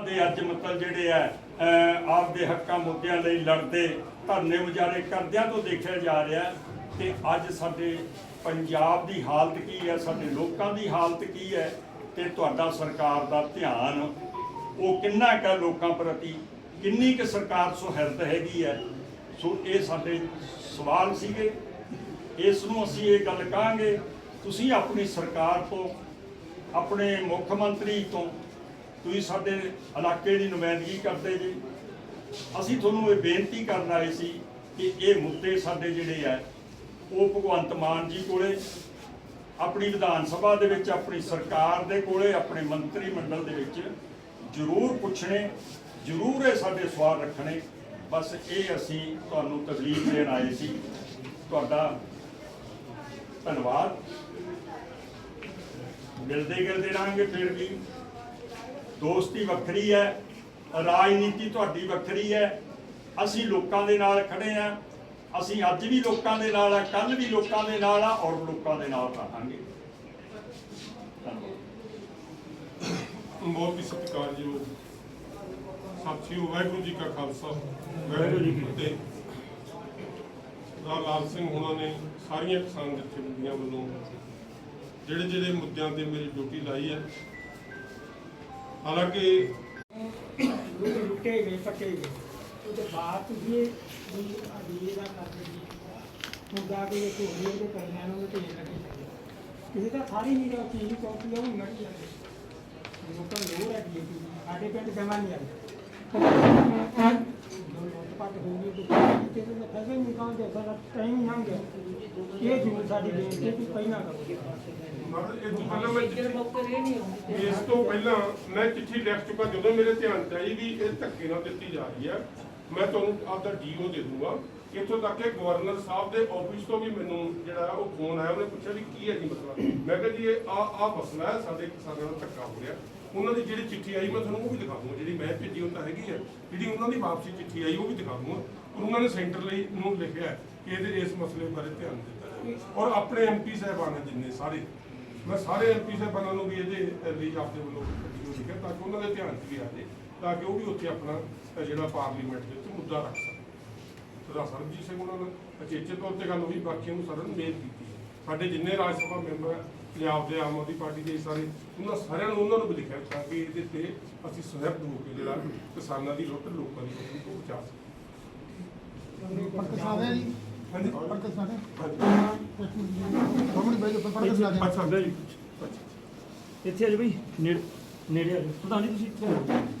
ਦੇ ਅੱਜ ਮਤਲਬ ਜਿਹੜੇ ਆ ਅਹ, ਆਪਦੇ ਹੱਕਾਂ ਮੁੱਦਿਆਂ ਲਈ ਲੜਦੇ ਧਰਨੇ ਮੁਜ਼ਾਹਰੇ ਕਰਦਿਆਂ ਤੋਂ ਦੇਖਿਆ ਜਾ ਰਿਹਾ ਹੈ ਅੱਜ ਸਾਡੇ ਪੰਜਾਬ ਦੀ ਹਾਲਤ ਕੀ ਹੈ ਸਾਡੇ ਲੋਕਾਂ ਦੀ ਹਾਲਤ ਕੀ ਹੈ ਤੇ ਤੁਹਾਡਾ ਸਰਕਾਰ ਦਾ ਧਿਆਨ ਉਹ ਕਿੰਨਾ ਕੁ ਲੋਕਾਂ ਪ੍ਰਤੀ ਕਿੰਨੀ ਕੁ ਸਰਕਾਰ ਸੁਹਿਰਦ ਹੈਗੀ ਹੈ? ਸੋ ਇਹ ਸਾਡੇ ਸਵਾਲ ਸੀਗੇ। ਇਸ ਨੂੰ ਅਸੀਂ ਇਹ ਗੱਲ ਕਹਾਂਗੇ ਤੁਸੀਂ ਆਪਣੀ ਸਰਕਾਰ ਤੋਂ ਆਪਣੇ ਮੁੱਖ ਮੰਤਰੀ ਤੋਂ ਤੁਸੀਂ ਸਾਡੇ ਇਲਾਕੇ ਦੀ ਨੁਮਾਇੰਦਗੀ ਕਰਦੇ ਜੀ। ਅਸੀਂ ਤੁਹਾਨੂੰ ਇਹ ਬੇਨਤੀ ਕਰਨ ਆਏ ਸੀ ਕਿ ਇਹ ਮੁੱਦੇ ਸਾਡੇ ਜਿਹੜੇ ਆ, ਉਹ ਭਗਵੰਤ ਮਾਨ ਜੀ ਕੋਲੇ, ਆਪਣੀ ਵਿਧਾਨ ਸਭਾ ਦੇ ਵਿੱਚ, ਆਪਣੀ ਸਰਕਾਰ ਦੇ ਕੋਲੇ, ਆਪਣੇ ਮੰਤਰੀ ਮੰਡਲ ਦੇ ਵਿੱਚ ਜ਼ਰੂਰ ਪੁੱਛਣੇ, ਜ਼ਰੂਰ ਇਹ ਸਾਡੇ ਸਵਾਲ ਰੱਖਣੇ। ਬਸ ਇਹ ਅਸੀਂ ਤੁਹਾਨੂੰ ਤਕਲੀਫ ਦੇਣ ਆਏ ਸੀ। ਤੁਹਾਡਾ ਧੰਨਵਾਦ। ਮਿਲਦੇ ਗਿਲਦੇ ਰਹਾਂਗੇ ਫਿਰ ਵੀ। ਦੋਸਤੀ ਵੱਖਰੀ ਹੈ ਰਾਜਨੀਤੀ ਤੁਹਾਡੀ ਵੱਖਰੀ ਹੈ ਅਸੀਂ ਲੋਕਾਂ ਦੇ ਨਾਲ ਖੜੇ ਆ ਅਸੀਂ ਅੱਜ ਵੀ ਲੋਕਾਂ ਦੇ ਨਾਲ ਆ ਕੱਲ ਵੀ ਲੋਕਾਂ ਦੇ ਨਾਲ ਆ ਔਰ ਲੋਕਾਂ ਦੇ ਨਾਲ ਰਹਾਂਗੇ। ਬਹੁਤ ਹੀ ਸਤਿਕਾਰਯੋਗ ਸਾਥੀਓ ਵਾਹਿਗੁਰੂ ਜੀ ਕਾ ਖਾਲਸਾ ਵਾਹਿਗੁਰੂ ਜੀ ਕੀ ਫਤਿਹ। ਲਾਲ ਸਿੰਘ ਹੁਣਾਂ ਨੇ ਸਾਰੀਆਂ ਕਿਸਾਨ ਜਥੇਬੰਦੀਆਂ ਵੱਲੋਂ ਜਿਹੜੇ ਜਿਹੜੇ ਮੁੱਦਿਆਂ ਤੇ ਮੇਰੀ ਡਿਊਟੀ ਲਾਈ ਹੈ ਹਾਲਾਂਕਿ ਲੋਕ ਲੁੱਟੇ ਗਏ ਪੱਟੇ ਗਏ। ਉਹਦੇ ਬਾਅਦ ਤੁਸੀਂ ਇਹ ਵੀ ਅਧੀਏ ਦਾ ਕਰਦੇ ਜੀ ਮੁੱਦਾ ਕਿ ਇਹ ਢੋਲੇ ਉਹਦੇ ਪੈਣਿਆਂ ਨੂੰ ਢੇਰ ਲੱਗੇ ਜਾਂਦੇ ਕਿਸੇ ਦਾ ਸਾਰੀ ਨਹੀਂ ਦਾ ਚੀਜ਼ ਕਾਪੀ ਆ ਉਹ ਮਰ ਜਾਂਦੇ ਲੋਕਾਂ ਨੂੰ ਲੋੜ ਹੈ ਜੀ ਸਾਡੇ ਪਿੰਡ ਜਮਾ ਨਹੀਂ ਆਈ ਜੋ ਲੋਟ ਪੱਟ ਹੋ ਗਈ, ਤੇ ਕਿਤੇ ਦਾ ਫੈਸਲਾ ਨਹੀਂ ਕਾਂ ਦੇ ਸਾਡਾ ਟਾਈਮ ਲੰਘ ਗਿਆ। ਇਹ ਜੂਨ ਸਾਡੀ ਬੇਨਤੀ ਕਿ ਇਹ ਤੋਂ ਪਹਿਲਾਂ ਮੈਂ ਇਸ ਤੋਂ ਪਹਿਲਾਂ ਮੈਂ ਚਿੱਠੀ ਲਿਖ ਚੁੱਕਾ ਜਦੋਂ ਮੇਰੇ ਧਿਆਨ ਚ ਆਈ ਵੀ ਇਹ ਧੱਕੇ ਨਾਲ ਦਿੱਤੀ ਜਾ ਰਹੀ ਹੈ, ਮੈਂ ਤੁਹਾਨੂੰ ਆਪਦਾ ਡੀਓ ਦੇ ਦੂੰਗਾ। ਇੱਥੋਂ ਤੱਕ ਕਿ ਗਵਰਨਰ ਸਾਹਿਬ ਦੇ ਆਫਿਸ ਤੋਂ ਵੀ ਮੈਨੂੰ ਜਿਹੜਾ ਉਹ ਫੋਨ ਆਇਆ, ਉਹਨੇ ਪੁੱਛਿਆ ਵੀ ਕੀ ਹੈ ਜੀ ਮਸਲਾ? ਮੈਂ ਕਿਹਾ ਜੀ, ਇਹ ਆ ਆ ਮਸਲਾ ਹੈ, ਸਾਡੇ ਕਿਸਾਨਾਂ ਨਾਲ ਧੱਕਾ ਹੋ ਰਿਹਾ। ਉਹਨਾਂ ਦੀ ਜਿਹੜੀ ਚਿੱਠੀ ਆਈ, ਮੈਂ ਤੁਹਾਨੂੰ ਉਹ ਵੀ ਦਿਖਾ ਜਿਹੜੀ ਮੈਂ ਭੇਜੀ ਉਹ ਤਾਂ ਹੈਗੀ ਹੈ। ਜਿਹੜੀ ਉਹਨਾਂ ਦੀ ਵਾਪਸੀ ਚਿੱਠੀ ਆਈ, ਉਹ ਵੀ ਦਿਖਾ ਦੂੰਗਾ ਉਹਨਾਂ ਨੇ ਸੈਂਟਰ ਲਈ ਨੂੰ ਲਿਖਿਆ ਹੈ ਕਿ ਇਹਦੇ ਇਸ ਮਸਲੇ ਬਾਰੇ ਧਿਆਨ ਦਿੱਤਾ ਜਾਵੇ। ਔਰ ਆਪਣੇ ਐਮਪੀ ਸਾਹਿਬਾਨ ਹੈ ਜਿੰਨੇ ਸਾਰੇ ਮੈਂ ਸਾਰੇ ਐਮਪੀ ਸਾਹਿਬਾਨਾਂ ਨੂੰ ਵੀ ਇਹਦੇ ਲਈ ਆਪਦੇ ਵੱਲੋਂ ਜ਼ਰੂਰ ਲਿਖਿਆ ਤਾਂ ਕਿ ਉਹਨਾਂ ਦੇ ਧਿਆਨ 'ਚ ਵੀ ਆ ਜਾਏ ਤਾਂ ਕਿ ਉਹ ਵੀ ਉੱਥੇ ਆਪਣਾ ਜਿਹੜਾ ਪਾਰਲੀਮੈਂਟ ਦੇ ਵਿੱਚ ਮੁੱਦਾ ਰੱਖ ਸਕਣ। ਸਰਦਾਰ ਸਰਬਜੀਤ ਸਿੰਘ ਉਹਨਾਂ ਨਾਲ ਅਚੇਚੇ ਤੌਰ ਤੇ ਗੱਲ ਹੋਈ ਬਾਕੀਆਂ ਨੂੰ ਸਾਰਿਆਂ ਨੂੰ ਮੇਲ ਕੀਤੀ ਸਾਡੇ ਜਿੰਨੇ ਰਾਜ ਸਭਾ ਮੈਂਬਰ ਹੈ, ਪੰਜਾਬ ਦੇ ਆਮ ਆਦਮੀ ਪਾਰਟੀ ਦੇ ਸਾਰੇ ਉਹਨਾਂ ਸਾਰਿਆਂ ਨੂੰ ਉਹਨਾਂ ਨੂੰ ਵੀ ਲਿਖਿਆ ਤਾਂ ਕਿ ਇਹਦੇ ਤੇ ਅਸੀਂ ਸਹਿਬ ਹੋ ਕੇ ਜਿਹੜਾ ਕਿਸਾਨਾਂ ਦੀ ਲੁੱਟ ਲੋਕਾਂ ਦੀ ਲੁੱਟ ਨੂੰ ਬਚਾ ਸਕੀਏ। ਹਾਂਜੀ। ਪੜਕ ਸੁਣਾ ਦੇ ਸਾਹਮਣੇ ਬੈਠੋ ਪੜਕ ਸੁਣਾ ਦੇ ਅੱਛਾ ਇੱਥੇ ਆ ਜਾਓ ਬਈ, ਨੇੜੇ ਨੇੜੇ ਆ ਜਾਓ। ਪ੍ਰਧਾਨ ਜੀ, ਤੁਸੀਂ ਇੱਥੇ ਆ ਜਾਓ।